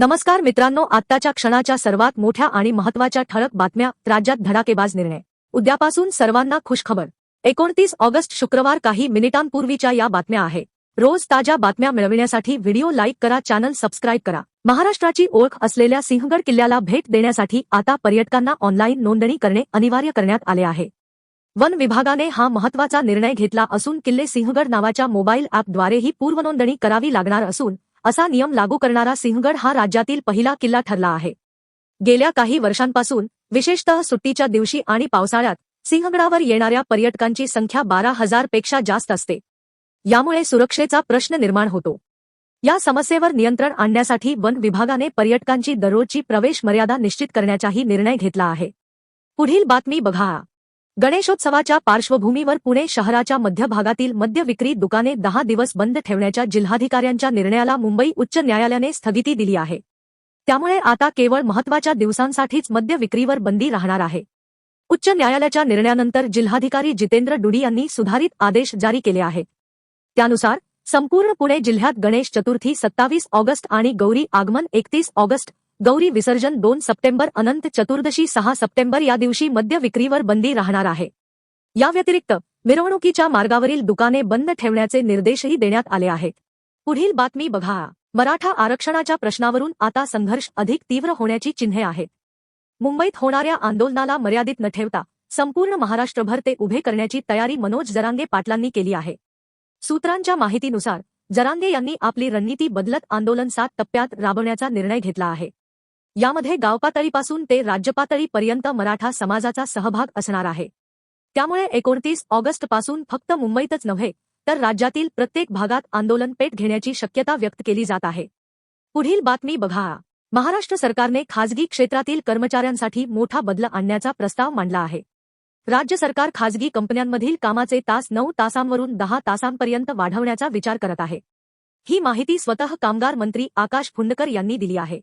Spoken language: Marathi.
नमस्कार मित्रांनो आत्ताच्या क्षणाच्या सर्वात मोठ्या आणि महत्त्वाच्या ठळक बातम्या राज्यात धडाकेबाज निर्णय. उद्यापासून सर्वांना खुशखबर. एकोणतीस ऑगस्ट शुक्रवार काही मिनिटांपूर्वीच्या या बातम्या आहे. रोज ताज्या बातम्या मिळविण्यासाठी व्हिडिओ लाईक करा चॅनल सबस्क्राईब करा. महाराष्ट्राची ओळख असलेल्या सिंहगड किल्ल्याला भेट देण्यासाठी आता पर्यटकांना ऑनलाईन नोंदणी करणे अनिवार्य करण्यात आले आहे. वन विभागाने हा महत्त्वाचा निर्णय घेतला असून किल्ले सिंहगड नावाच्या मोबाईल ॲपद्वारेही पूर्वनोंदणी करावी लागणार असून असा नियम लागू करणारा सिंहगड हा राज्यातील पहिला किल्ला ठरला आहे. गेल्या काही वर्षांपासून विशेषतः सुट्टीच्या दिवशी आणि पावसाळ्यात सिंहगडावर येणाऱ्या पर्यटकांची संख्या बारा हजारपेक्षा जास्त असते. यामुळे सुरक्षेचा प्रश्न निर्माण होतो. या समस्येवर नियंत्रण आणण्यासाठी वन विभागाने पर्यटकांची दररोजची प्रवेश मर्यादा निश्चित करण्याचाही निर्णय घेतला आहे. पुढील बातमी बघा. गणेशोत्सवाच्या पार्श्वभूमीवर पुणे शहराच्या मध्यभागातील मद्य विक्री दुकाने दहा दिवस बंद ठेवण्याच्या जिल्हाधिकाऱ्यांच्या निर्णयाला मुंबई उच्च न्यायालयाने स्थगिती दिली आहे. त्यामुळे आता केवळ महत्त्वाच्या दिवसांसाठीच मद्य विक्रीवर बंदी राहणार आहे. उच्च न्यायालयाच्या निर्णयानंतर जिल्हाधिकारी जितेंद्र डुडी यांनी सुधारित आदेश जारी केले आहेत. त्यानुसार संपूर्ण पुणे जिल्ह्यात गणेश चतुर्थी सत्तावीस ऑगस्ट आणि गौरी आगमन एकतीस ऑगस्ट गौरी विसर्जन दोन सप्टेंबर अनंत चतुर्दशी सहा सप्टेंबर या दिवशी मद्य विक्रीवर बंदी राहणार आहे. या व्यतिरिक्त मिरवणुकीच्या मार्गावरील दुकाने बंद ठेवण्याचे निर्देशही देण्यात आले आहेत. पुढील बातमी बघा. मराठा आरक्षणाच्या प्रश्नावरून आता संघर्ष अधिक तीव्र होण्याची चिन्हे आहेत. मुंबईत होणाऱ्या आंदोलनाला मर्यादित न ठेवता संपूर्ण महाराष्ट्रभर ते उभे करण्याची तयारी मनोज जरांगे पाटलांनी केली आहे. सूत्रांच्या माहितीनुसार जरांगे यांनी आपली रणनीती बदलत आंदोलन सात टप्प्यात राबवण्याचा निर्णय घेतला आहे. यामध्ये गावपातळीपासून ते राज्यपातळीपर्यंत मराठा समाजाचा सहभाग असणार आहे. त्यामुळे एकोणतीस ऑगस्टपासून फक्त मुंबईतच नव्हे तर राज्यातील प्रत्येक भागात आंदोलन पेट घेण्याची शक्यता व्यक्त केली जात आहे. पुढील बातमी बघा. महाराष्ट्र सरकारने खाजगी क्षेत्रातील कर्मचाऱ्यांसाठी मोठा बदल आणण्याचा प्रस्ताव मांडला आहे. राज्य सरकार खाजगी कंपन्यांमधील कामाचे तास नऊ तासांवरून दहा तासांपर्यंत वाढवण्याचा विचार करत आहे. ही माहिती स्वतः कामगार मंत्री आकाश फुंडकर यांनी दिली आहे.